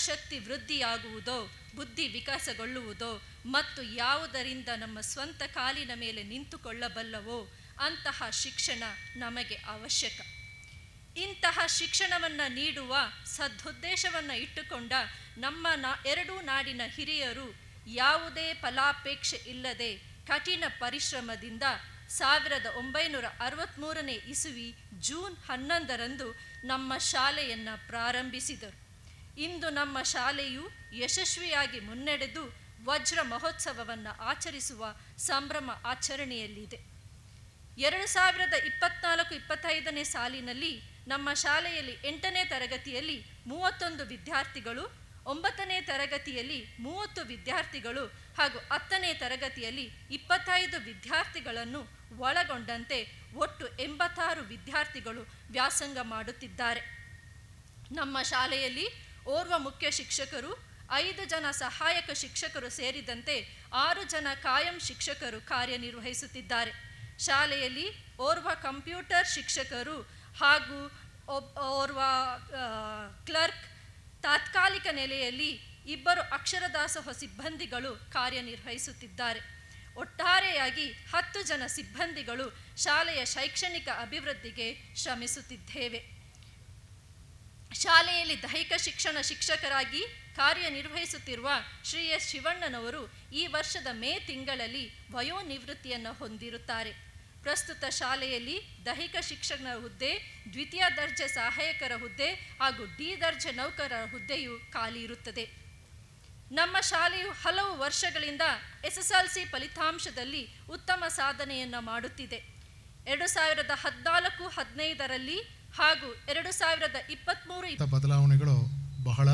ಮನಶಕ್ತಿ ವೃದ್ಧಿಯಾಗುವುದೋ, ಬುದ್ಧಿ ವಿಕಾಸಗೊಳ್ಳುವುದೋ, ಮತ್ತು ಯಾವುದರಿಂದ ನಮ್ಮ ಸ್ವಂತ ಕಾಲಿನ ಮೇಲೆ ನಿಂತುಕೊಳ್ಳಬಲ್ಲವೋ, ಅಂತಹ ಶಿಕ್ಷಣ ನಮಗೆ ಅವಶ್ಯಕ. ಇಂತಹ ಶಿಕ್ಷಣವನ್ನು ನೀಡುವ ಸದುದ್ದೇಶವನ್ನು ಇಟ್ಟುಕೊಂಡ ನಮ್ಮ ನಾ, ಎರಡೂ ನಾಡಿನ ಹಿರಿಯರು ಯಾವುದೇ ಫಲಾಪೇಕ್ಷೆ ಇಲ್ಲದೆ ಕಠಿಣ ಪರಿಶ್ರಮದಿಂದ ಸಾವಿರದ ಒಂಬೈನೂರ ಅರವತ್ತ್ಮೂರನೇ ಇಸುವಿ ಜೂನ್ ಹನ್ನೊಂದರಂದು ನಮ್ಮ ಶಾಲೆಯನ್ನು ಪ್ರಾರಂಭಿಸಿದರು. ಇಂದು ನಮ್ಮ ಶಾಲೆಯು ಯಶಸ್ವಿಯಾಗಿ ಮುನ್ನಡೆದು ವಜ್ರ ಮಹೋತ್ಸವವನ್ನು ಆಚರಿಸುವ ಸಂಭ್ರಮ ಆಚರಣೆಯಲ್ಲಿದೆ. ಎರಡು ಸಾವಿರದ ಇಪ್ಪತ್ನಾಲ್ಕು ಇಪ್ಪತ್ತೈದನೇ ಸಾಲಿನಲ್ಲಿ ನಮ್ಮ ಶಾಲೆಯಲ್ಲಿ ಎಂಟನೇ ತರಗತಿಯಲ್ಲಿ ಮೂವತ್ತೊಂದು ವಿದ್ಯಾರ್ಥಿಗಳು, ಒಂಬತ್ತನೇ ತರಗತಿಯಲ್ಲಿ ಮೂವತ್ತು ವಿದ್ಯಾರ್ಥಿಗಳು ಹಾಗೂ ಹತ್ತನೇ ತರಗತಿಯಲ್ಲಿ ಇಪ್ಪತ್ತೈದು ವಿದ್ಯಾರ್ಥಿಗಳನ್ನು ಒಳಗೊಂಡಂತೆ ಒಟ್ಟು ಎಂಬತ್ತಾರು ವಿದ್ಯಾರ್ಥಿಗಳು ವ್ಯಾಸಂಗ ಮಾಡುತ್ತಿದ್ದಾರೆ. ನಮ್ಮ ಶಾಲೆಯಲ್ಲಿ ಓರ್ವ ಮುಖ್ಯ ಶಿಕ್ಷಕರು, ಐದು ಜನ ಸಹಾಯಕ ಶಿಕ್ಷಕರು ಸೇರಿದಂತೆ ಆರು ಜನ ಕಾಯಂ ಶಿಕ್ಷಕರು ಕಾರ್ಯನಿರ್ವಹಿಸುತ್ತಿದ್ದಾರೆ. ಶಾಲೆಯಲ್ಲಿ ಓರ್ವ ಕಂಪ್ಯೂಟರ್ ಶಿಕ್ಷಕರು ಹಾಗೂ ಓರ್ವ ಕ್ಲರ್ಕ್, ತಾತ್ಕಾಲಿಕ ನೆಲೆಯಲ್ಲಿ ಇಬ್ಬರು ಅಕ್ಷರದಾಸೋಹ ಸಿಬ್ಬಂದಿಗಳು ಕಾರ್ಯನಿರ್ವಹಿಸುತ್ತಿದ್ದಾರೆ. ಒಟ್ಟಾರೆಯಾಗಿ ಹತ್ತು ಜನ ಸಿಬ್ಬಂದಿಗಳು ಶಾಲೆಯ ಶೈಕ್ಷಣಿಕ ಅಭಿವೃದ್ಧಿಗೆ ಶ್ರಮಿಸುತ್ತಿದ್ದೇವೆ. ಶಾಲೆಯಲ್ಲಿ ದೈಹಿಕ ಶಿಕ್ಷಣ ಶಿಕ್ಷಕರಾಗಿ ಕಾರ್ಯನಿರ್ವಹಿಸುತ್ತಿರುವ ಶ್ರೀ ಎಸ್ ಶಿವಣ್ಣನವರು ಈ ವರ್ಷದ ಮೇ ತಿಂಗಳಲ್ಲಿ ವಯೋನಿವೃತ್ತಿಯನ್ನು ಹೊಂದಿರುತ್ತಾರೆ. ಪ್ರಸ್ತುತ ಶಾಲೆಯಲ್ಲಿ ದೈಹಿಕ ಶಿಕ್ಷಣ ಹುದ್ದೆ, ದ್ವಿತೀಯ ದರ್ಜೆ ಸಹಾಯಕರ ಹುದ್ದೆ ಹಾಗೂ ಡಿ ದರ್ಜೆ ನೌಕರರ ಹುದ್ದೆಯು ಖಾಲಿ ಇರುತ್ತದೆ. ನಮ್ಮ ಶಾಲೆಯು ಹಲವು ವರ್ಷಗಳಿಂದ ಎಸ್ ಎಸ್ ಎಲ್ ಸಿ ಫಲಿತಾಂಶದಲ್ಲಿ ಉತ್ತಮ ಸಾಧನೆಯನ್ನು ಮಾಡುತ್ತಿದೆ. ಎರಡು ಸಾವಿರದ ಹದಿನಾಲ್ಕು ಹದಿನೈದರಲ್ಲಿ ಹಾಗೂ ಎರಡು ಸಾವಿರದ ಇಪ್ಪತ್ತ್ಮೂರು ಬದಲಾವಣೆಗಳು ಬಹಳ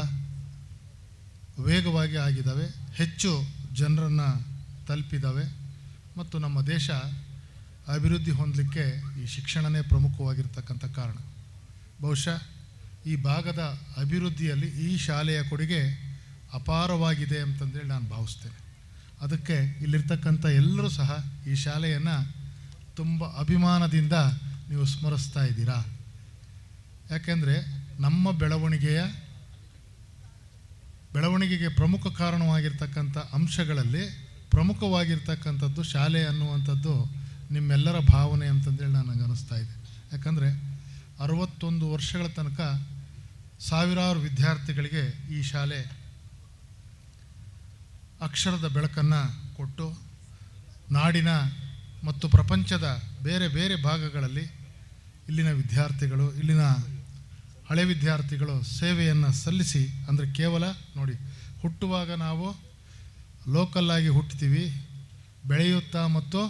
ವೇಗವಾಗಿ ಆಗಿದ್ದಾವೆ. ಹೆಚ್ಚು ಜನರನ್ನು ತಲುಪಿದ್ದಾವೆ. ಮತ್ತು ನಮ್ಮ ದೇಶ ಅಭಿವೃದ್ಧಿ ಹೊಂದಲಿಕ್ಕೆ ಈ ಶಿಕ್ಷಣನೇ ಪ್ರಮುಖವಾಗಿರ್ತಕ್ಕಂಥ ಕಾರಣ. ಬಹುಶಃ ಈ ಭಾಗದ ಅಭಿವೃದ್ಧಿಯಲ್ಲಿ ಈ ಶಾಲೆಯ ಕೊಡುಗೆ ಅಪಾರವಾಗಿದೆ ಅಂತಂದೇಳಿ ನಾನು ಭಾವಿಸ್ತೇನೆ. ಅದಕ್ಕೆ ಇಲ್ಲಿರ್ತಕ್ಕಂಥ ಎಲ್ಲರೂ ಸಹ ಈ ಶಾಲೆಯನ್ನು ತುಂಬ ಅಭಿಮಾನದಿಂದ ನೀವು ಸ್ಮರಿಸ್ತಾ ಇದ್ದೀರಾ? ಯಾಕೆಂದರೆ ನಮ್ಮ ಬೆಳವಣಿಗೆಯ ಬೆಳವಣಿಗೆಗೆ ಪ್ರಮುಖ ಕಾರಣವಾಗಿರ್ತಕ್ಕಂಥ ಅಂಶಗಳಲ್ಲಿ ಪ್ರಮುಖವಾಗಿರ್ತಕ್ಕಂಥದ್ದು ಶಾಲೆ ಅನ್ನುವಂಥದ್ದು ನಿಮ್ಮೆಲ್ಲರ ಭಾವನೆ ಅಂತಂದೇಳಿ ನನಗೆ ಅನ್ನಿಸ್ತಾ ಇದೆ. ಯಾಕಂದರೆ ಅರವತ್ತೊಂದು ವರ್ಷಗಳ ತನಕ ಸಾವಿರಾರು ವಿದ್ಯಾರ್ಥಿಗಳಿಗೆ ಈ ಶಾಲೆ ಅಕ್ಷರದ ಬೆಳಕನ್ನು ಕೊಟ್ಟು ನಾಡಿನ ಮತ್ತು ಪ್ರಪಂಚದ ಬೇರೆ ಬೇರೆ ಭಾಗಗಳಲ್ಲಿ ಇಲ್ಲಿನ ವಿದ್ಯಾರ್ಥಿಗಳು, ಇಲ್ಲಿನ ಹಳೆ ವಿದ್ಯಾರ್ಥಿಗಳು ಸೇವೆಯನ್ನು ಸಲ್ಲಿಸಿ, ಅಂದರೆ ಕೇವಲ ನೋಡಿ, ಹುಟ್ಟುವಾಗ ನಾವು ಲೋಕಲ್ಲಾಗಿ ಹುಟ್ಟುತ್ತೀವಿ ಬೆಳೆಯುತ್ತಾ ಮತ್ತು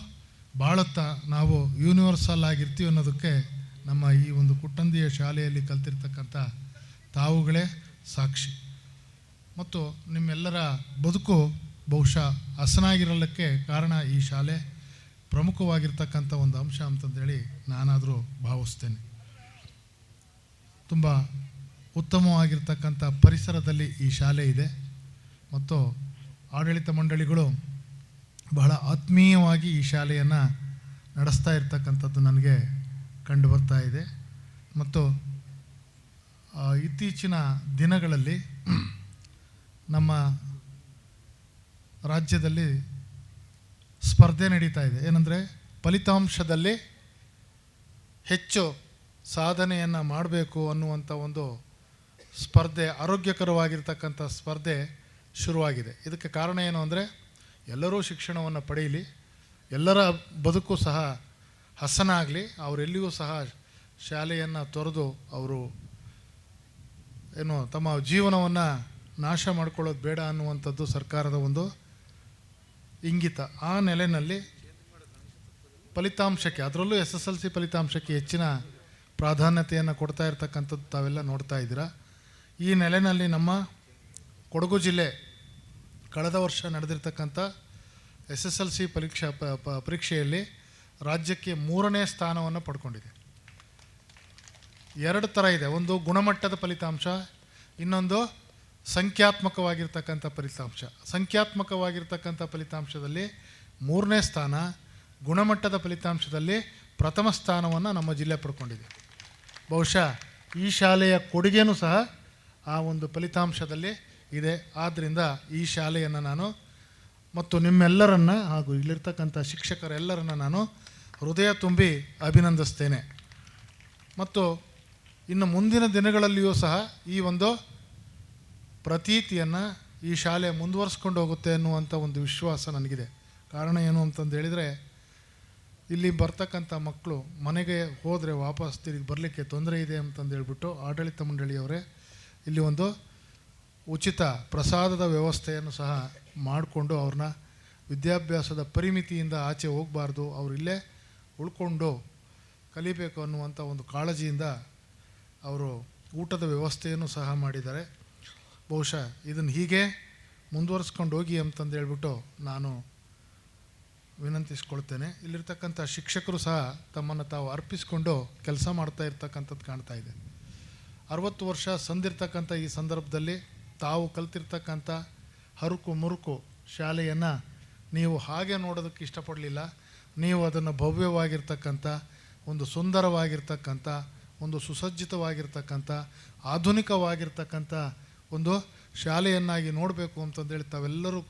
ಬಾಳುತ್ತಾ ನಾವು ಯೂನಿವರ್ಸಲ್ ಆಗಿರ್ತೀವಿ ಅನ್ನೋದಕ್ಕೆ ನಮ್ಮ ಈ ಒಂದು ಕುಟ್ಟಂದಿಯ ಶಾಲೆಯಲ್ಲಿ ಕಲ್ತಿರ್ತಕ್ಕಂಥ ತಾವುಗಳೇ ಸಾಕ್ಷಿ. ಮತ್ತು ನಿಮ್ಮೆಲ್ಲರ ಬದುಕು ಬಹುಶಃ ಹಸನಾಗಿರಲಿಕ್ಕೆ ಕಾರಣ ಈ ಶಾಲೆ ಪ್ರಮುಖವಾಗಿರ್ತಕ್ಕಂಥ ಒಂದು ಅಂಶ ಅಂತಂದೇಳಿ ನಾನಾದರೂ ಭಾವಿಸ್ತೇನೆ. ತುಂಬ ಉತ್ತಮವಾಗಿರ್ತಕ್ಕಂಥ ಪರಿಸರದಲ್ಲಿ ಈ ಶಾಲೆ ಇದೆ. ಮತ್ತು ಆಡಳಿತ ಮಂಡಳಿಗಳು ಬಹಳ ಆತ್ಮೀಯವಾಗಿ ಈ ಶಾಲೆಯನ್ನು ನಡೆಸ್ತಾ ಇರ್ತಕ್ಕಂಥದ್ದು ನನಗೆ ಕಂಡು ಬರ್ತಾ ಇದೆ. ಮತ್ತು ಇತ್ತೀಚಿನ ದಿನಗಳಲ್ಲಿ ನಮ್ಮ ರಾಜ್ಯದಲ್ಲಿ ಸ್ಪರ್ಧೆ ನಡೀತಾ ಇದೆ. ಏನಂದರೆ ಫಲಿತಾಂಶದಲ್ಲಿ ಹೆಚ್ಚು ಸಾಧನೆಯನ್ನು ಮಾಡಬೇಕು ಅನ್ನುವಂಥ ಒಂದು ಸ್ಪರ್ಧೆ, ಆರೋಗ್ಯಕರವಾಗಿರ್ತಕ್ಕಂಥ ಸ್ಪರ್ಧೆ ಶುರುವಾಗಿದೆ. ಇದಕ್ಕೆ ಕಾರಣ ಏನು ಅಂದರೆ, ಎಲ್ಲರೂ ಶಿಕ್ಷಣವನ್ನು ಪಡೆಯಲಿ, ಎಲ್ಲರ ಬದುಕು ಸಹ ಹಸನಾಗಲಿ, ಅವರೆಲ್ಲಿಯೂ ಸಹ ಶಾಲೆಯನ್ನು ತೊರೆದು ಅವರು ಏನು ತಮ್ಮ ಜೀವನವನ್ನು ನಾಶ ಮಾಡ್ಕೊಳ್ಳೋದು ಬೇಡ ಅನ್ನುವಂಥದ್ದು ಸರ್ಕಾರದ ಒಂದು ಇಂಗಿತ. ಆ ನೆಲೆಯಲ್ಲಿ ಫಲಿತಾಂಶಕ್ಕೆ, ಅದರಲ್ಲೂ ಎಸ್ ಎಸ್ ಎಲ್ ಸಿ ಫಲಿತಾಂಶಕ್ಕೆ ಹೆಚ್ಚಿನ ಪ್ರಾಧಾನ್ಯತೆಯನ್ನು ಕೊಡ್ತಾ ಇರ್ತಕ್ಕಂಥದ್ದು ತಾವೆಲ್ಲ ನೋಡ್ತಾ ಇದ್ದೀರಾ? ಈ ನೆಲೆಯಲ್ಲಿ ನಮ್ಮ ಕೊಡಗು ಜಿಲ್ಲೆ ಕಳೆದ ವರ್ಷ ನಡೆದಿರ್ತಕ್ಕಂಥ ಎಸ್ ಎಸ್ ಎಲ್ ಸಿ ಪರೀಕ್ಷಾ ಪರೀಕ್ಷೆಯಲ್ಲಿ ರಾಜ್ಯಕ್ಕೆ ಮೂರನೇ ಸ್ಥಾನವನ್ನು ಪಡ್ಕೊಂಡಿದೆ. ಎರಡು ಥರ ಇದೆ. ಒಂದು ಗುಣಮಟ್ಟದ ಫಲಿತಾಂಶ, ಇನ್ನೊಂದು ಸಂಖ್ಯಾತ್ಮಕವಾಗಿರ್ತಕ್ಕಂಥ ಫಲಿತಾಂಶ. ಸಂಖ್ಯಾತ್ಮಕವಾಗಿರ್ತಕ್ಕಂಥ ಫಲಿತಾಂಶದಲ್ಲಿ ಮೂರನೇ ಸ್ಥಾನ, ಗುಣಮಟ್ಟದ ಫಲಿತಾಂಶದಲ್ಲಿ ಪ್ರಥಮ ಸ್ಥಾನವನ್ನು ನಮ್ಮ ಜಿಲ್ಲೆ ಪಡ್ಕೊಂಡಿದೆ. ಬಹುಶಃ ಈ ಶಾಲೆಯ ಕೊಡುಗೆನೂ ಸಹ ಆ ಒಂದು ಫಲಿತಾಂಶದಲ್ಲಿ ಇದೆ. ಆದ್ದರಿಂದ ಈ ಶಾಲೆಯನ್ನು ನಾನು ಮತ್ತು ನಿಮ್ಮೆಲ್ಲರನ್ನ ಹಾಗೂ ಇಲ್ಲಿರ್ತಕ್ಕಂಥ ಶಿಕ್ಷಕರೆಲ್ಲರನ್ನು ನಾನು ಹೃದಯ ತುಂಬಿ ಅಭಿನಂದಿಸ್ತೇನೆ. ಮತ್ತು ಇನ್ನು ಮುಂದಿನ ದಿನಗಳಲ್ಲಿಯೂ ಸಹ ಈ ಒಂದು ಪ್ರತೀತಿಯನ್ನು ಈ ಶಾಲೆ ಮುಂದುವರಿಸ್ಕೊಂಡು ಹೋಗುತ್ತೆ ಅನ್ನುವಂಥ ಒಂದು ವಿಶ್ವಾಸ ನನಗಿದೆ. ಕಾರಣ ಏನು ಅಂತಂದು ಹೇಳಿದರೆ ಇಲ್ಲಿ ಬರ್ತಕ್ಕಂಥ ಮಕ್ಕಳು ಮನೆಗೆ ಹೋದರೆ ವಾಪಸ್ ತಿರುಗಿ ಬರಲಿಕ್ಕೆ ತೊಂದರೆ ಇದೆ ಅಂತಂದು ಹೇಳ್ಬಿಟ್ಟು ಆಡಳಿತ ಮಂಡಳಿಯವರೇ ಇಲ್ಲಿ ಒಂದು ಉಚಿತ ಪ್ರಸಾದದ ವ್ಯವಸ್ಥೆಯನ್ನು ಸಹ ಮಾಡಿಕೊಂಡು ಅವ್ರನ್ನ ವಿದ್ಯಾಭ್ಯಾಸದ ಪರಿಮಿತಿಯಿಂದ ಆಚೆ ಹೋಗಬಾರ್ದು ಅವರಿಲ್ಲೇ ಉಳ್ಕೊಂಡು ಕಲಿಬೇಕು ಅನ್ನುವಂಥ ಒಂದು ಕಾಳಜಿಯಿಂದ ಅವರು ಊಟದ ವ್ಯವಸ್ಥೆಯನ್ನು ಸಹ ಮಾಡಿದ್ದಾರೆ. ಬಹುಶಃ ಇದನ್ನು ಹೀಗೆ ಮುಂದುವರಿಸ್ಕೊಂಡು ಹೋಗಿ ಅಂತಂದು ಹೇಳ್ಬಿಟ್ಟು ನಾನು ವಿನಂತಿಸ್ಕೊಳ್ತೇನೆ. ಇಲ್ಲಿರ್ತಕ್ಕಂಥ ಶಿಕ್ಷಕರು ಸಹ ತಮ್ಮನ್ನು ತಾವು ಅರ್ಪಿಸಿಕೊಂಡು ಕೆಲಸ ಮಾಡ್ತಾ ಇರ್ತಕ್ಕಂಥದ್ದು ಕಾಣ್ತಾ ಇದೆ. ಅರವತ್ತು ವರ್ಷ ಸಂದಿರ್ತಕ್ಕಂಥ ಈ ಸಂದರ್ಭದಲ್ಲಿ ತಾವು ಕಲ್ತಿರ್ತಕ್ಕಂಥ ಹರುಕು ಮುರುಕು ಶಾಲೆಯನ್ನು ನೀವು ಹಾಗೆ ನೋಡೋದಕ್ಕೆ ಇಷ್ಟಪಡಲಿಲ್ಲ. ನೀವು ಅದನ್ನು ಭವ್ಯವಾಗಿರ್ತಕ್ಕಂಥ, ಒಂದು ಸುಂದರವಾಗಿರ್ತಕ್ಕಂಥ, ಒಂದು ಸುಸಜ್ಜಿತವಾಗಿರ್ತಕ್ಕಂಥ, ಆಧುನಿಕವಾಗಿರ್ತಕ್ಕಂಥ ಒಂದು ಶಾಲೆಯನ್ನಾಗಿ ನೋಡಬೇಕು ಅಂತಂದೇಳಿ ತಾವೆಲ್ಲರೂ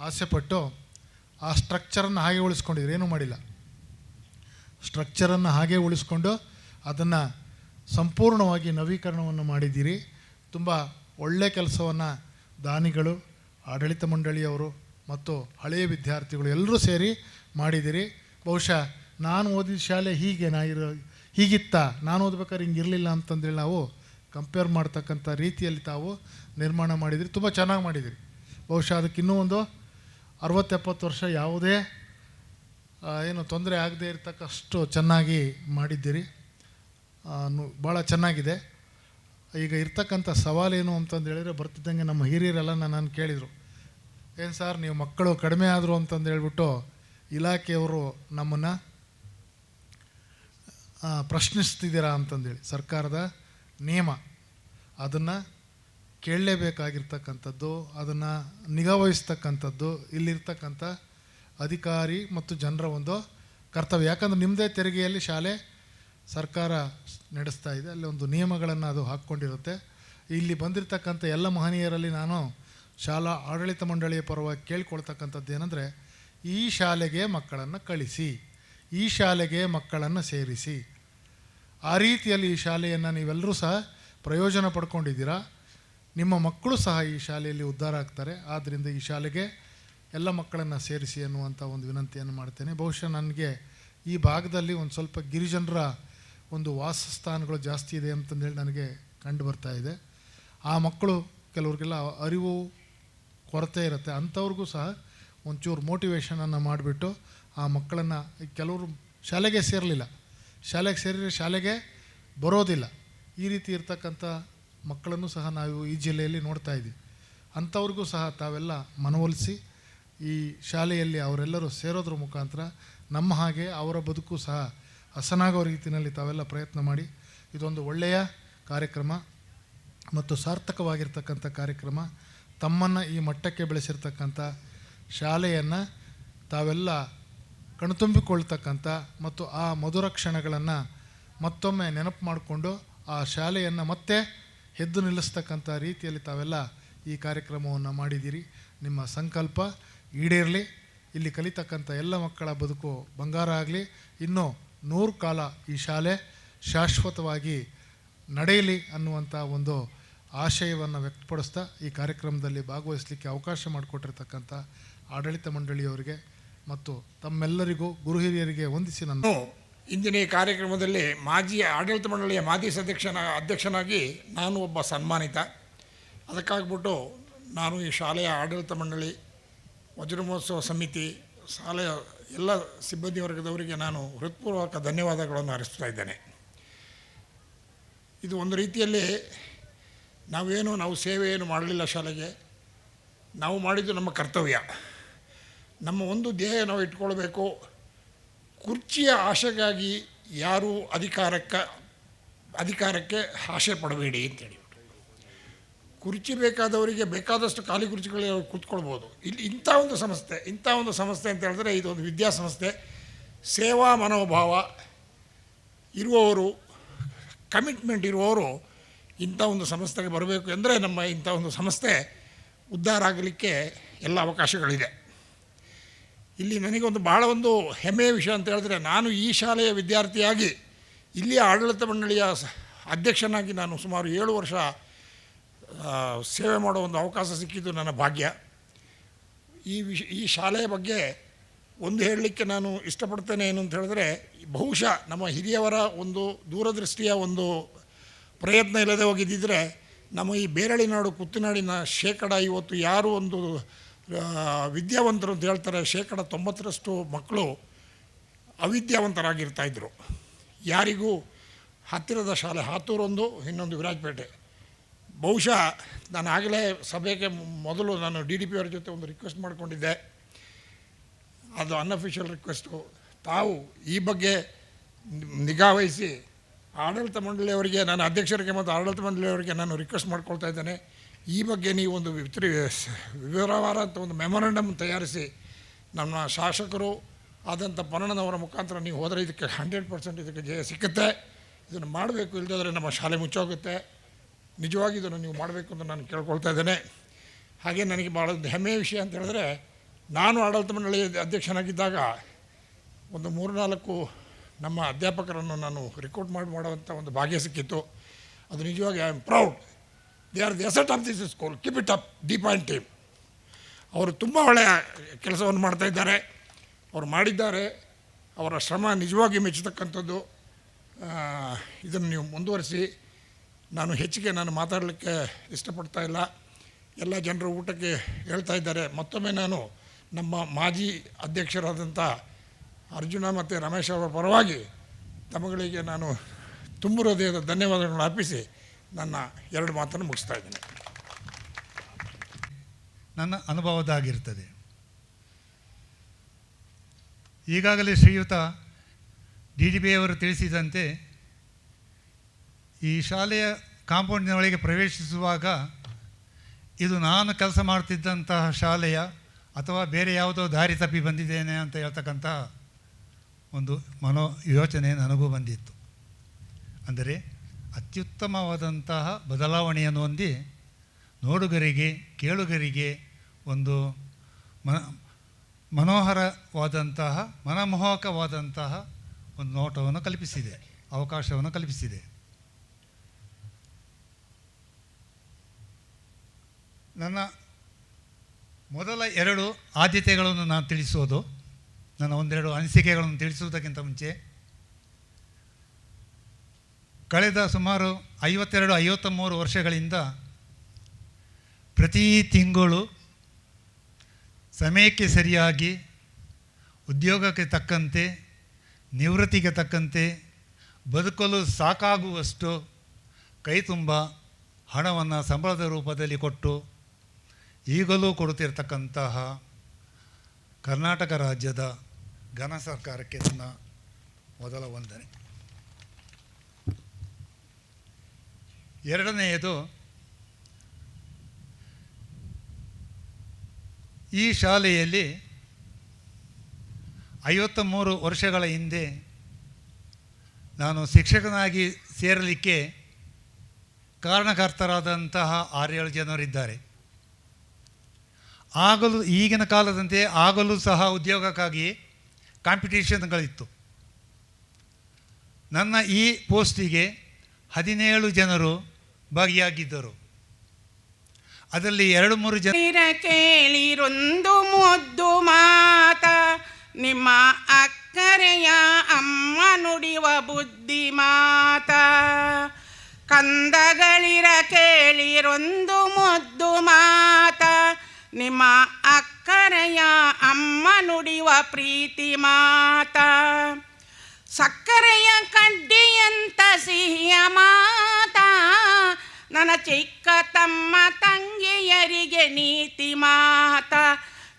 ಆಸೆಪಟ್ಟು ಆ ಸ್ಟ್ರಕ್ಚರನ್ನು ಹಾಗೆ ಉಳಿಸ್ಕೊಂಡಿದ್ರು. ಏನೂ ಮಾಡಿಲ್ಲ. ಸ್ಟ್ರಕ್ಚರನ್ನು ಹಾಗೆ ಉಳಿಸ್ಕೊಂಡು ಅದನ್ನು ಸಂಪೂರ್ಣವಾಗಿ ನವೀಕರಣವನ್ನು ಮಾಡಿದ್ದೀರಿ. ತುಂಬ ಒಳ್ಳೆಯ ಕೆಲಸವನ್ನು ದಾನಿಗಳು, ಆಡಳಿತ ಮಂಡಳಿಯವರು ಮತ್ತು ಹಳೆಯ ವಿದ್ಯಾರ್ಥಿಗಳು ಎಲ್ಲರೂ ಸೇರಿ ಮಾಡಿದ್ದೀರಿ. ಬಹುಶಃ ನಾನು ಓದಿದ ಶಾಲೆ ಹೀಗೆ ನಾ ಇರೋ, ಹೀಗಿತ್ತ, ನಾನು ಓದ್ಬೇಕಾದ್ರೆ ಹಿಂಗಿರಲಿಲ್ಲ ಅಂತಂದೇಳಿ ನಾವು ಕಂಪೇರ್ ಮಾಡ್ತಕ್ಕಂಥ ರೀತಿಯಲ್ಲಿ ತಾವು ನಿರ್ಮಾಣ ಮಾಡಿದಿರಿ ತುಂಬ ಚೆನ್ನಾಗಿ ಮಾಡಿದಿರಿ ಬಹುಶಃ ಅದಕ್ಕೆ ಇನ್ನೂ ಒಂದು ಅರವತ್ತೆಪ್ಪತ್ತು ವರ್ಷ ಯಾವುದೇ ಏನು ತೊಂದರೆ ಆಗದೇ ಇರತಕ್ಕಷ್ಟು ಚೆನ್ನಾಗಿ ಮಾಡಿದ್ದೀರಿ. ಭಾಳ ಚೆನ್ನಾಗಿದೆ. ಈಗ ಇರ್ತಕ್ಕಂಥ ಸವಾಲೇನು ಅಂತಂದು ಹೇಳಿದರೆ ಬರ್ತಿದ್ದಂಗೆ ನಮ್ಮ ಹಿರಿಯರೆಲ್ಲ ನನ್ನನ್ನು ಕೇಳಿದರು. ಏನು ಸರ್, ನೀವು ಮಕ್ಕಳು ಕಡಿಮೆ ಆದರು ಅಂತಂದು ಹೇಳಿಬಿಟ್ಟು ಇಲಾಖೆಯವರು ನಮ್ಮನ್ನು ಪ್ರಶ್ನಿಸ್ತಿದ್ದೀರಾ ಅಂತಂದೇಳಿ ಸರ್ಕಾರದ ನಿಯಮ. ಅದನ್ನು ಕೇಳಲೇಬೇಕಾಗಿರ್ತಕ್ಕಂಥದ್ದು, ಅದನ್ನು ನಿಗಾವಹಿಸ್ತಕ್ಕಂಥದ್ದು ಇಲ್ಲಿರ್ತಕ್ಕಂಥ ಅಧಿಕಾರಿ ಮತ್ತು ಜನರ ಒಂದು ಕರ್ತವ್ಯ. ಯಾಕಂದ್ರೆ ನಿಮ್ಮದೇ ತೆರಿಗೆಯಲ್ಲಿ ಶಾಲೆ ಸರ್ಕಾರ ನಡೆಸ್ತಾ ಇದೆ, ಅಲ್ಲಿ ಒಂದು ನಿಯಮಗಳನ್ನು ಅದು ಹಾಕ್ಕೊಂಡಿರುತ್ತೆ. ಇಲ್ಲಿ ಬಂದಿರತಕ್ಕಂಥ ಎಲ್ಲ ಮಹನೀಯರಲ್ಲಿ ನಾನು ಶಾಲಾ ಆಡಳಿತ ಮಂಡಳಿಯ ಪರವಾಗಿ ಕೇಳ್ಕೊಳ್ತಕ್ಕಂಥದ್ದು ಏನಂದರೆ, ಈ ಶಾಲೆಗೆ ಮಕ್ಕಳನ್ನು ಕಳಿಸಿ, ಈ ಶಾಲೆಗೆ ಮಕ್ಕಳನ್ನು ಸೇರಿಸಿ. ಆ ರೀತಿಯಲ್ಲಿ ಈ ಶಾಲೆಯನ್ನು ನೀವೆಲ್ಲರೂ ಸಹ ಪ್ರಯೋಜನ ಪಡ್ಕೊಂಡಿದ್ದೀರಾ? ನಿಮ್ಮ ಮಕ್ಕಳು ಸಹ ಈ ಶಾಲೆಯಲ್ಲಿ ಉದ್ಧಾರ ಆಗ್ತಾರೆ. ಆದ್ದರಿಂದ ಈ ಶಾಲೆಗೆ ಎಲ್ಲ ಮಕ್ಕಳನ್ನು ಸೇರಿಸಿ ಅನ್ನುವಂಥ ಒಂದು ವಿನಂತಿಯನ್ನು ಮಾಡ್ತೇನೆ. ಬಹುಶಃ ನನಗೆ ಈ ಭಾಗದಲ್ಲಿ ಒಂದು ಸ್ವಲ್ಪ ಗಿರಿಜನರ ಒಂದು ವಾಸಸ್ಥಾನಗಳು ಜಾಸ್ತಿ ಇದೆ ಅಂತಂದೇಳಿ ನನಗೆ ಕಂಡು ಬರ್ತಾ ಇದೆ. ಆ ಮಕ್ಕಳು ಕೆಲವ್ರಿಗೆಲ್ಲ ಅರಿವು ಕೊರತೆ ಇರುತ್ತೆ. ಅಂಥವ್ರಿಗೂ ಸಹ ಒಂಚೂರು ಮೋಟಿವೇಶನನ್ನು ಮಾಡಿಬಿಟ್ಟು ಆ ಮಕ್ಕಳನ್ನು ಕೆಲವರು ಶಾಲೆಗೆ ಸೇರಲಿಲ್ಲ. ಶಾಲೆಗೆ ಸೇರಿದರೆ ಶಾಲೆಗೆ ಬರೋದಿಲ್ಲ. ಈ ರೀತಿ ಇರ್ತಕ್ಕಂಥ ಮಕ್ಕಳನ್ನು ಸಹ ನಾವು ಈ ಜಿಲ್ಲೆಯಲ್ಲಿ ನೋಡ್ತಾ ಇದ್ದೀವಿ. ಅಂಥವ್ರಿಗೂ ಸಹ ತಾವೆಲ್ಲ ಮನವೊಲಿಸಿ ಈ ಶಾಲೆಯಲ್ಲಿ ಅವರೆಲ್ಲರೂ ಸೇರೋದ್ರ ಮುಖಾಂತರ ನಮ್ಮ ಹಾಗೆ ಅವರ ಬದುಕು ಸಹ ಹಸನಾಗೋ ರೀತಿಯಲ್ಲಿ ತಾವೆಲ್ಲ ಪ್ರಯತ್ನ ಮಾಡಿ. ಇದೊಂದು ಒಳ್ಳೆಯ ಕಾರ್ಯಕ್ರಮ ಮತ್ತು ಸಾರ್ಥಕವಾಗಿರ್ತಕ್ಕಂಥ ಕಾರ್ಯಕ್ರಮ. ತಮ್ಮನ್ನು ಈ ಮಟ್ಟಕ್ಕೆ ಬೆಳೆಸಿರ್ತಕ್ಕಂಥ ಶಾಲೆಯನ್ನು ತಾವೆಲ್ಲ ಕಣ್ತುಂಬಿಕೊಳ್ತಕ್ಕಂಥ ಮತ್ತು ಆ ಮಧುರ ಕ್ಷಣಗಳನ್ನು ಮತ್ತೊಮ್ಮೆ ನೆನಪು ಮಾಡಿಕೊಂಡು ಆ ಶಾಲೆಯನ್ನು ಮತ್ತೆ ಎದ್ದು ನಿಲ್ಲಿಸ್ತಕ್ಕಂಥ ರೀತಿಯಲ್ಲಿ ತಾವೆಲ್ಲ ಈ ಕಾರ್ಯಕ್ರಮವನ್ನು ಮಾಡಿದ್ದೀರಿ. ನಿಮ್ಮ ಸಂಕಲ್ಪ ಈಡೇರಲಿ, ಇಲ್ಲಿ ಕಲಿತಕ್ಕಂಥ ಎಲ್ಲ ಮಕ್ಕಳ ಬದುಕು ಬಂಗಾರ ಆಗಲಿ. ಇನ್ನೂ ನೂರು ಕಾಲ ಈ ಶಾಲೆ ಶಾಶ್ವತವಾಗಿ ನಡೆಯಲಿ ಅನ್ನುವಂಥ ಒಂದು ಆಶಯವನ್ನು ವ್ಯಕ್ತಪಡಿಸ್ತಾ ಈ ಕಾರ್ಯಕ್ರಮದಲ್ಲಿ ಭಾಗವಹಿಸಲಿಕ್ಕೆ ಅವಕಾಶ ಮಾಡಿಕೊಟ್ಟಿರ್ತಕ್ಕಂಥ ಆಡಳಿತ ಮಂಡಳಿಯವರಿಗೆ ಮತ್ತು ತಮ್ಮೆಲ್ಲರಿಗೂ ಗುರು ಹಿರಿಯರಿಗೆ ವಂದಿಸಿ ನನ್ನ ನಾನು ಇಂದಿನ ಈ ಕಾರ್ಯಕ್ರಮದಲ್ಲಿ ಮಾಜಿ ಆಡಳಿತ ಮಂಡಳಿಯ ಮಾಜಿ ಸದಸ್ಯನ ಅಧ್ಯಕ್ಷನಾಗಿ ನಾನು ಒಬ್ಬ ಸನ್ಮಾನಿತ. ಅದಕ್ಕಾಗ್ಬಿಟ್ಟು ನಾನು ಈ ಶಾಲೆಯ ಆಡಳಿತ ಮಂಡಳಿ ವಜ್ರಮಹೋತ್ಸವ ಸಮಿತಿ, ಶಾಲೆಯ ಎಲ್ಲ ಸಿಬ್ಬಂದಿ ವರ್ಗದವರಿಗೆ ನಾನು ಹೃತ್ಪೂರ್ವಕ ಧನ್ಯವಾದಗಳನ್ನು ಅರಿಸ್ತಾ ಇದ್ದೇನೆ. ಇದು ಒಂದು ರೀತಿಯಲ್ಲಿ ನಾವೇನು, ನಾವು ಸೇವೆಯನ್ನು ಮಾಡಲಿಲ್ಲ ಶಾಲೆಗೆ. ನಾವು ಮಾಡಿದ್ದು ನಮ್ಮ ಕರ್ತವ್ಯ. ನಮ್ಮ ಒಂದು ಧ್ಯೇಯ ನಾವು ಇಟ್ಕೊಳ್ಬೇಕು. ಕುರ್ಚಿಯ ಆಶೆಗಾಗಿ ಯಾರೂ ಅಧಿಕಾರಕ್ಕೆ ಅಧಿಕಾರಕ್ಕೆ ಆಶೆ ಪಡಬೇಡಿ ಅಂತೇಳಿ. ಕುರ್ಚಿ ಬೇಕಾದವರಿಗೆ ಬೇಕಾದಷ್ಟು ಖಾಲಿ ಕುರ್ಚಿಗಳು ಕೂತ್ಕೊಳ್ಬೋದು. ಇಲ್ಲಿ ಇಂಥ ಒಂದು ಸಂಸ್ಥೆ ಇಂಥ ಒಂದು ಸಂಸ್ಥೆ ಅಂತ ಹೇಳಿದ್ರೆ ಇದೊಂದು ವಿದ್ಯಾಸಂಸ್ಥೆ ಸೇವಾ ಮನೋಭಾವ ಇರುವವರು ಕಮಿಟ್ಮೆಂಟ್ ಇರುವವರು ಇಂಥ ಒಂದು ಸಂಸ್ಥೆಗೆ ಬರಬೇಕು ಎಂದರೆ ನಮ್ಮ ಇಂಥ ಒಂದು ಸಂಸ್ಥೆ ಉದ್ಧಾರ ಆಗಲಿಕ್ಕೆ ಎಲ್ಲ ಅವಕಾಶಗಳಿದೆ. ಇಲ್ಲಿ ನನಗೊಂದು ಭಾಳ ಒಂದು ಹೆಮ್ಮೆಯ ವಿಷಯ ಅಂತ ಹೇಳಿದ್ರೆ ನಾನು ಈ ಶಾಲೆಯ ವಿದ್ಯಾರ್ಥಿಯಾಗಿ ಇಲ್ಲಿಯ ಆಡಳಿತ ಮಂಡಳಿಯ ಅಧ್ಯಕ್ಷನಾಗಿ ನಾನು ಸುಮಾರು ಏಳು ವರ್ಷ ಸೇವೆ ಮಾಡೋ ಒಂದು ಅವಕಾಶ ಸಿಕ್ಕಿದ್ದು ನನ್ನ ಭಾಗ್ಯ. ಈ ವಿಷ, ಈ ಶಾಲೆಯ ಬಗ್ಗೆ ಒಂದು ಹೇಳಲಿಕ್ಕೆ ನಾನು ಇಷ್ಟಪಡ್ತೇನೆ ಏನು ಅಂತ ಹೇಳಿದ್ರೆ, ಬಹುಶಃ ನಮ್ಮ ಹಿರಿಯವರ ಒಂದು ದೂರದೃಷ್ಟಿಯ ಒಂದು ಪ್ರಯತ್ನ ಇಲ್ಲದೆ ಹೋಗಿದ್ದಿದ್ರೆ, ನಮ್ಮ ಈ ಬೇರಳಿನಾಡು ಕುತ್ತಿನಾಡಿನ ಶೇಕಡ ಇವತ್ತು ಯಾರು ಒಂದು ವಿದ್ಯಾವಂತರು ಅಂತ ಹೇಳ್ತಾರೆ, ಶೇಕಡ ತೊಂಬತ್ತರಷ್ಟು ಮಕ್ಕಳು ಅವಿದ್ಯಾವಂತರಾಗಿರ್ತಾಯಿದ್ರು ಯಾರಿಗೂ ಹತ್ತಿರದ ಶಾಲೆ ಹಾತೂರೊಂದು, ಇನ್ನೊಂದು ವಿರಾಜಪೇಟೆ. ಬಹುಶಃ ನಾನು ಆಗಲೇ ಸಭೆಗೆ ಮೊದಲು ನಾನು ಡಿ ಡಿ ಪಿ ಅವ್ರ ಜೊತೆ ಒಂದು ರಿಕ್ವೆಸ್ಟ್ ಮಾಡಿಕೊಂಡಿದ್ದೆ. ಅದು ಅನ್ಅಫಿಷಿಯಲ್ ರಿಕ್ವೆಸ್ಟು ತಾವು ಈ ಬಗ್ಗೆ ನಿಗಾವಹಿಸಿ ಆಡಳಿತ ಮಂಡಳಿಯವರಿಗೆ, ನಾನು ಅಧ್ಯಕ್ಷರಿಗೆ ಮತ್ತು ಆಡಳಿತ ಮಂಡಳಿಯವರಿಗೆ ನಾನು ರಿಕ್ವೆಸ್ಟ್ ಮಾಡ್ಕೊಳ್ತಾ ಇದ್ದೇನೆ. ಈ ಬಗ್ಗೆ ನೀವು ಒಂದು ವಿತ್ರಿ ವಿವರವಾದಂಥ ಒಂದು ಮೆಮೊರಂಡಮ್ ತಯಾರಿಸಿ ನಮ್ಮ ಶಾಸಕರು ಆದಂಥ ಪನ್ನಣ್ಣನವರ ಮುಖಾಂತರ ನೀವು ಹೋದರೆ ಇದಕ್ಕೆ ಹಂಡ್ರೆಡ್ ಪರ್ಸೆಂಟ್ ಇದಕ್ಕೆ ಜಯ ಸಿಕ್ಕುತ್ತೆ. ಇದನ್ನು ಮಾಡಬೇಕು ಇಲ್ಲದಾದರೆ ನಮ್ಮ ಶಾಲೆ ಮುಚ್ಚೋಗುತ್ತೆ. ನಿಜವಾಗಿ ಇದನ್ನು ನೀವು ಮಾಡಬೇಕು ಅಂತ ನಾನು ಕೇಳ್ಕೊಳ್ತಾ ಇದ್ದೇನೆ. ಹಾಗೆ ನನಗೆ ಭಾಳ ಹೆಮ್ಮೆಯ ವಿಷಯ ಅಂತ ಹೇಳಿದ್ರೆ, ನಾನು ಆಡಳಿತ ಮಂಡಳಿ ಅಧ್ಯಕ್ಷನಾಗಿದ್ದಾಗ ಒಂದು ಮೂರು ನಾಲ್ಕು ನಮ್ಮ ಅಧ್ಯಾಪಕರನ್ನು ನಾನು ರಿಕ್ರೂಟ್ ಮಾಡಿ ಮಾಡುವಂಥ ಒಂದು ಭಾಗ್ಯ ಸಿಕ್ಕಿತ್ತು. ಅದು ನಿಜವಾಗಿ I am proud they are the asset of this school keep it up Deepa and team ಅವರು ತುಂಬ ಒಳ್ಳೆಯ ಕೆಲಸವನ್ನು ಮಾಡ್ತಾ ಇದ್ದಾರೆ. ಅವರು ಮಾಡಿದ್ದಾರೆ. ಅವರ ಶ್ರಮ ನಿಜವಾಗಿ ಮೆಚ್ಚತಕ್ಕಂಥದ್ದು. ಇದನ್ನು ನೀವು ಮುಂದುವರಿಸಿ. ನಾನು ಹೆಚ್ಚಿಗೆ ನಾನು ಮಾತಾಡಲಿಕ್ಕೆ ಇಷ್ಟಪಡ್ತಾ ಇಲ್ಲ. ಎಲ್ಲ ಜನರು ಊಟಕ್ಕೆ ಹೇಳ್ತಾ ಇದ್ದಾರೆ. ಮತ್ತೊಮ್ಮೆ ನಾನು ನಮ್ಮ ಮಾಜಿ ಅಧ್ಯಕ್ಷರಾದಂಥ ಅರ್ಜುನ ಮತ್ತು ರಮೇಶ್ ಅವರ ಪರವಾಗಿ ತಮಗಳಿಗೆ ನಾನು ತುಂಬ ಹೃದಯದ ಧನ್ಯವಾದಗಳನ್ನು ಅರ್ಪಿಸಿ ನನ್ನ ಎರಡು ಮಾತನ್ನು ಮುಗಿಸ್ತಾ ಇದ್ದೇನೆ. ನನ್ನ ಅನುಭವದಾಗಿರ್ತದೆ. ಈಗಾಗಲೇ ಶ್ರೀಯುತ ಡಿ ಡಿ ಬಿ ಅವರು ತಿಳಿಸಿದಂತೆ ಈ ಶಾಲೆಯ ಕಾಂಪೌಂಡಿನೊಳಗೆ ಪ್ರವೇಶಿಸುವಾಗ ಇದು ನಾನು ಕೆಲಸ ಮಾಡ್ತಿದ್ದಂತಹ ಶಾಲೆಯ ಅಥವಾ ಬೇರೆ ಯಾವುದೋ ದಾರಿ ತಪ್ಪಿ ಬಂದಿದ್ದೇನೆ ಅಂತ ಹೇಳ್ತಕ್ಕಂತಹ ಒಂದು ಮನೋ ಯೋಚನೆ ನನಗೂ ಬಂದಿತ್ತು. ಅಂದರೆ ಅತ್ಯುತ್ತಮವಾದಂತಹ ಬದಲಾವಣೆಯನ್ನು ಹೊಂದಿ ನೋಡುಗರಿಗೆ, ಕೇಳುಗರಿಗೆ ಒಂದು ಮನ ಮನೋಹರವಾದಂತಹ, ಮನಮೋಹಕವಾದಂತಹ ಒಂದು ನೋಟವನ್ನು ಕಲ್ಪಿಸಿದೆ, ಅವಕಾಶವನ್ನು ಕಲ್ಪಿಸಿದೆ. ನನ್ನ ಮೊದಲ ಎರಡು ಆದ್ಯತೆಗಳನ್ನು ನಾನು ತಿಳಿಸೋದು, ನನ್ನ ಒಂದೆರಡು ಅನಿಸಿಕೆಗಳನ್ನು ತಿಳಿಸುವುದಕ್ಕಿಂತ ಮುಂಚೆ ಕಳೆದ ಸುಮಾರು ಐವತ್ತೆರಡು ಐವತ್ತ ಮೂರು ವರ್ಷಗಳಿಂದ ಪ್ರತಿ ತಿಂಗಳು ಸಮಯಕ್ಕೆ ಸರಿಯಾಗಿ ಉದ್ಯೋಗಕ್ಕೆ ತಕ್ಕಂತೆ, ನಿವೃತ್ತಿಗೆ ತಕ್ಕಂತೆ ಬದುಕಲು ಸಾಕಾಗುವಷ್ಟು ಕೈ ತುಂಬ ಹಣವನ್ನು ಸಂಬಳದ ರೂಪದಲ್ಲಿ ಕೊಟ್ಟು ಈಗಲೂ ಕೊಡುತ್ತಿರತಕ್ಕಂತಹ ಕರ್ನಾಟಕ ರಾಜ್ಯದ ಘನ ಸರ್ಕಾರಕ್ಕೆ ನನ್ನ ಮೊದಲ ವಂದನೆ. ಎರಡನೆಯದು, ಈ ಶಾಲೆಯಲ್ಲಿ ಐವತ್ತ ಮೂರು ವರ್ಷಗಳ ಹಿಂದೆ ನಾನು ಶಿಕ್ಷಕನಾಗಿ ಸೇರಲಿಕ್ಕೆ ಕಾರಣಕರ್ತರಾದಂತಹ ಆರೇಳು ಜನರಿದ್ದಾರೆ. ಆಗಲೂ ಈಗಿನ ಕಾಲದಂತೆ ಆಗಲೂ ಸಹ ಉದ್ಯೋಗಕ್ಕಾಗಿ ಕಾಂಪಿಟೇಷನ್ಗಳಿತ್ತು. ನನ್ನ ಈ ಪೋಸ್ಟಿಗೆ ಹದಿನೇಳು ಜನರು ಭಾಗಿಯಾಗಿದ್ದರು. ಅದರಲ್ಲಿ ಎರಡು ಮೂರು ಜನ ಕೇಳಿರೊಂದು ಮುದ್ದು ಮಾತ, ನಿಮ್ಮ ಅಕ್ಕರೆಯ ಅಮ್ಮ ನುಡಿವ ಬುದ್ಧಿ ಮಾತ. ಕಂದಗಳಿರ ಕೇಳಿರೊಂದು ಮುದ್ದು ಮಾತ, ನಿಮ್ಮ ಅಕ್ಕರೆಯ ಅಮ್ಮ ನುಡಿವ ಪ್ರೀತಿ ಮಾತ. ಸಕ್ಕರೆಯ ಕಡ್ಡಿಯಂತ ಸಿಹಿಯ ಮಾತ ನನ್ನ ಚಿಕ್ಕ ತಮ್ಮ ತಂಗಿಯರಿಗೆ ನೀತಿ ಮಾತ.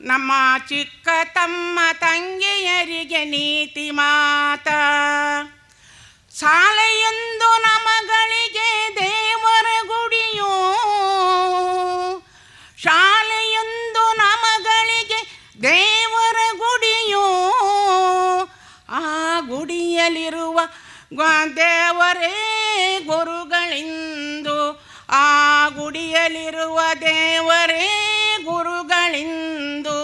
ನಮ್ಮ ಚಿಕ್ಕ ತಮ್ಮ ತಂಗಿಯರಿಗೆ ನೀತಿ ಮಾತ. ಶಾಲೆಯೊಂದು ನಮಗಳಿಗೆ ದೇವರ ಗುಡಿಯೋ. ಶಾಲೆಯೊಂದು ನಮಗಳಿಗೆ ದೇವರ ಗುಡಿಯೋ. ಆ ಗುಡಿಯಲ್ಲಿರುವ ದೇವರೇ ಗುರುಗಳಿಂದು ಆ ಗುಡಿಯಲ್ಲಿರುವ ದೇವರೇ ಗುರುಗಳಿಂದು.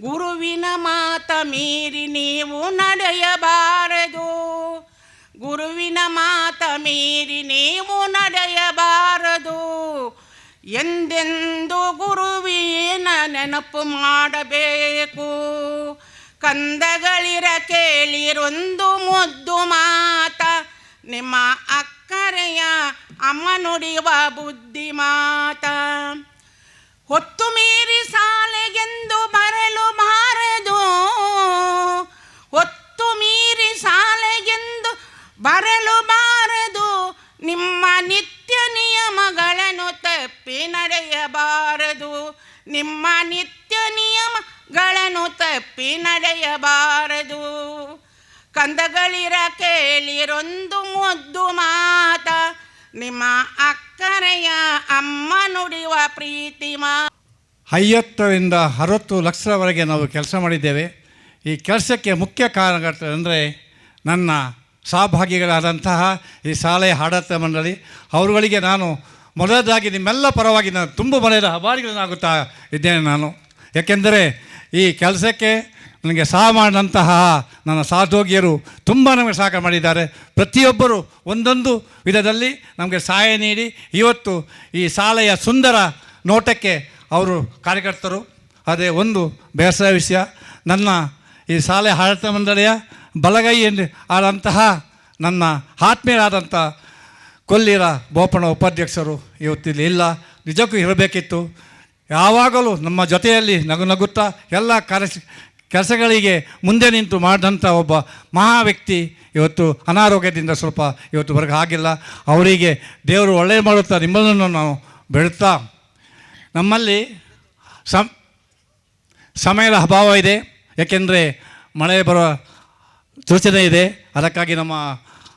ಗುರುವಿನ ಮಾತ ಮೀರಿ ನೀವು ನಡೆಯಬಾರದು. ಗುರುವಿನ ಮಾತ ಮೀರಿ ನೀವು ನಡೆಯಬಾರದು. ಎಂದೆಂದು ಗುರುವಿನ ನೆನಪು ಮಾಡಬೇಕು? ಕಂದಗಳಿರ ಕೇಳಿರೊಂದು ಮುದ್ದು ಮಾತ. ನಿಮ್ಮ ಅಕ್ಕರೆಯ ಅಮ್ಮ ನುಡಿಯುವ ಬುದ್ಧಿ ಮಾತ ಹೊತ್ತು ಮೀರಿ ಐವತ್ತರಿಂದ ಅರವತ್ತು ಲಕ್ಷದವರೆಗೆ ನಾವು ಕೆಲಸ ಮಾಡಿದ್ದೇವೆ. ಈ ಕೆಲಸಕ್ಕೆ ಮುಖ್ಯ ಕಾರಣಕರ್ತರು ಅಂದರೆ ನನ್ನ ಸಹಭಾಗಿಗಳಾದಂತಹ ಈ ಶಾಲೆಯ ಆಡಳಿತ ಮಂಡಳಿ, ಅವರುಗಳಿಗೆ ನಾನು ಮೊದಲದಾಗಿ ನಿಮ್ಮೆಲ್ಲ ಪರವಾಗಿ ನಾನು ತುಂಬ ಮನೆಯ ಅಭಾರಿಗಳನ್ನಾಗುತ್ತಾ ಇದ್ದೇನೆ ನಾನು. ಏಕೆಂದರೆ ಈ ಕೆಲಸಕ್ಕೆ ನನಗೆ ಸಹ ಮಾಡಿದಂತಹ ನನ್ನ ಸಹೋದ್ಯೋಗಿಯರು ತುಂಬ ನಮಗೆ ಸಹಕಾರ ಮಾಡಿದ್ದಾರೆ. ಪ್ರತಿಯೊಬ್ಬರು ಒಂದೊಂದು ವಿಧದಲ್ಲಿ ನಮಗೆ ಸಹಾಯ ನೀಡಿ ಇವತ್ತು ಈ ಶಾಲೆಯ ಸುಂದರ ನೋಟಕ್ಕೆ ಅವರು ಕಾರ್ಯಕರ್ತರು. ಅದೇ ಒಂದು ಬೇಸರ ವಿಷಯ. ನನ್ನ ಈ ಶಾಲೆ ಆಡಳಿತ ಮಂಡಳಿಯ ಬಲಗೈಯಲ್ಲಿ ಆದಂತಹ ನನ್ನ ಆತ್ಮೀಯರಾದಂಥ ಕೊಲ್ಲಿರ ಬೋಪಣ ಉಪಾಧ್ಯಕ್ಷರು ಇವತ್ತಿಲ್ಲಿ ಇಲ್ಲ. ನಿಜಕ್ಕೂ ಇರಬೇಕಿತ್ತು. ಯಾವಾಗಲೂ ನಮ್ಮ ಜೊತೆಯಲ್ಲಿ ನಗು ನಗುತ್ತಾ ಎಲ್ಲ ಕಾರ್ಯ ಕೆಲಸಗಳಿಗೆ ಮುಂದೆ ನಿಂತು ಮಾಡಿದಂಥ ಒಬ್ಬ ಮಹಾ ವ್ಯಕ್ತಿ ಇವತ್ತು ಅನಾರೋಗ್ಯದಿಂದ ಸ್ವಲ್ಪ ಇವತ್ತು ಹೊರಗೆ ಆಗಿಲ್ಲ. ಅವರಿಗೆ ದೇವರು ಒಳ್ಳೆಯ ಮಾಡುತ್ತಾ ನಿಮ್ಮನ್ನು ನಾವು ಬೆಳುತ್ತಾ ನಮ್ಮಲ್ಲಿ ಸಮ್ ಸಮಯದ ಅಭಾವ ಇದೆ. ಏಕೆಂದರೆ ಮಳೆ ಬರೋ ಸೂಚನೆ ಇದೆ. ಅದಕ್ಕಾಗಿ ನಮ್ಮ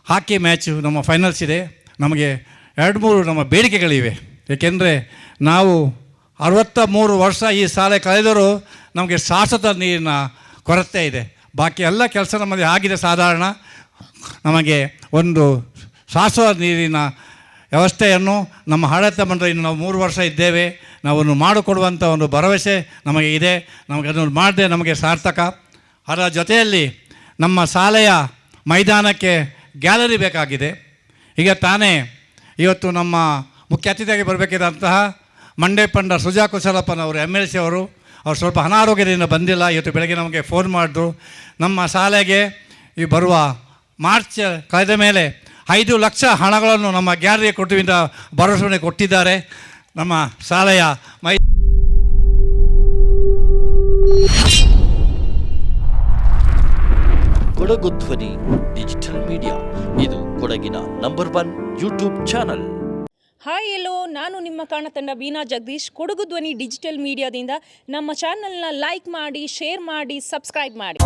ಹಾಕಿ ಮ್ಯಾಚು, ನಮ್ಮ ಫೈನಲ್ಸ್ ಇದೆ. ನಮಗೆ ಎರಡು ಮೂರು ನಮ್ಮ ಬೇಡಿಕೆಗಳಿವೆ. ಏಕೆಂದರೆ ನಾವು ಅರವತ್ತ ಮೂರು ವರ್ಷ ಈ ಸಾಲ ಕಳೆದರೂ ನಮಗೆ ಶಾಶ್ವತ ನೀರಿನ ಕೊರತೆ ಇದೆ. ಬಾಕಿ ಎಲ್ಲ ಕೆಲಸ ನಮ್ಮಲ್ಲಿ ಆಗಿದೆ ಸಾಧಾರಣ. ನಮಗೆ ಒಂದು ಶಾಶ್ವತ ನೀರಿನ ವ್ಯವಸ್ಥೆಯನ್ನು ನಮ್ಮ ಆಡಳಿತ ಇನ್ನು ನಾವು ಮೂರು ವರ್ಷ ಇದ್ದೇವೆ. ನಾವು ಅದನ್ನು ಮಾಡಿಕೊಡುವಂಥ ಒಂದು ಭರವಸೆ ನಮಗೆ ಇದೆ. ನಮಗೆ ಅದನ್ನು ಮಾಡಿದೆ ನಮಗೆ ಸಾರ್ಥಕ. ಅದರ ಜೊತೆಯಲ್ಲಿ ನಮ್ಮ ಶಾಲೆಯ ಮೈದಾನಕ್ಕೆ ಗ್ಯಾಲರಿ ಬೇಕಾಗಿದೆ. ಈಗ ತಾನೇ ಇವತ್ತು ನಮ್ಮ ಮುಖ್ಯ ಅತಿಥಿಯಾಗಿ ಬರಬೇಕಿದ್ದಂತಹ ಮಂಡೇಪಂಡ ಪಂಡ ಸುಜಾ ಕುಶಲಪ್ಪನವರು ಎಂ ಎಲ್ ಸಿ ಅವರು, ಅವ್ರು ಸ್ವಲ್ಪ ಅನಾರೋಗ್ಯದಿಂದ ಬಂದಿಲ್ಲ. ಇವತ್ತು ಬೆಳಗ್ಗೆ ನಮಗೆ ಫೋನ್ ಮಾಡಿದ್ರು. ನಮ್ಮ ಶಾಲೆಗೆ ಈ ಬರುವ ಮಾರ್ಚ್ ಕಳೆದ ಮೇಲೆ ಐದು ಲಕ್ಷ ಹಣಗಳನ್ನು ನಮ್ಮ ಗ್ಯಾಲರಿಗೆ ಕೊಟ್ಟಿವಿಂದ ಭರವಸೆ ಕೊಟ್ಟಿದ್ದಾರೆ. ನಮ್ಮ ಶಾಲೆಯ ಮೈ ಕೊಡಗು ಧ್ವನಿ ಡಿಜಿಟಲ್ ಮೀಡಿಯಾ. ಇದು ಕೊಡಗಿನ number one YouTube channel. Hi hello ನಾನು ನಿಮ್ಮ ಕಾಣತಂಡ ವೀನಾ ಜಗದೀಶ್. ಕೊಡಗು ಧ್ವನಿ ಡಿಜಿಟಲ್ ಮೀಡಿಯಾದಿಂದ ನಮ್ಮ ಚಾನಲ್ನ ಲೈಕ್ ಮಾಡಿ ಶೇರ್ ಮಾಡಿ ಸಬ್ಸ್ಕ್ರೈಬ್ ಮಾಡಿ.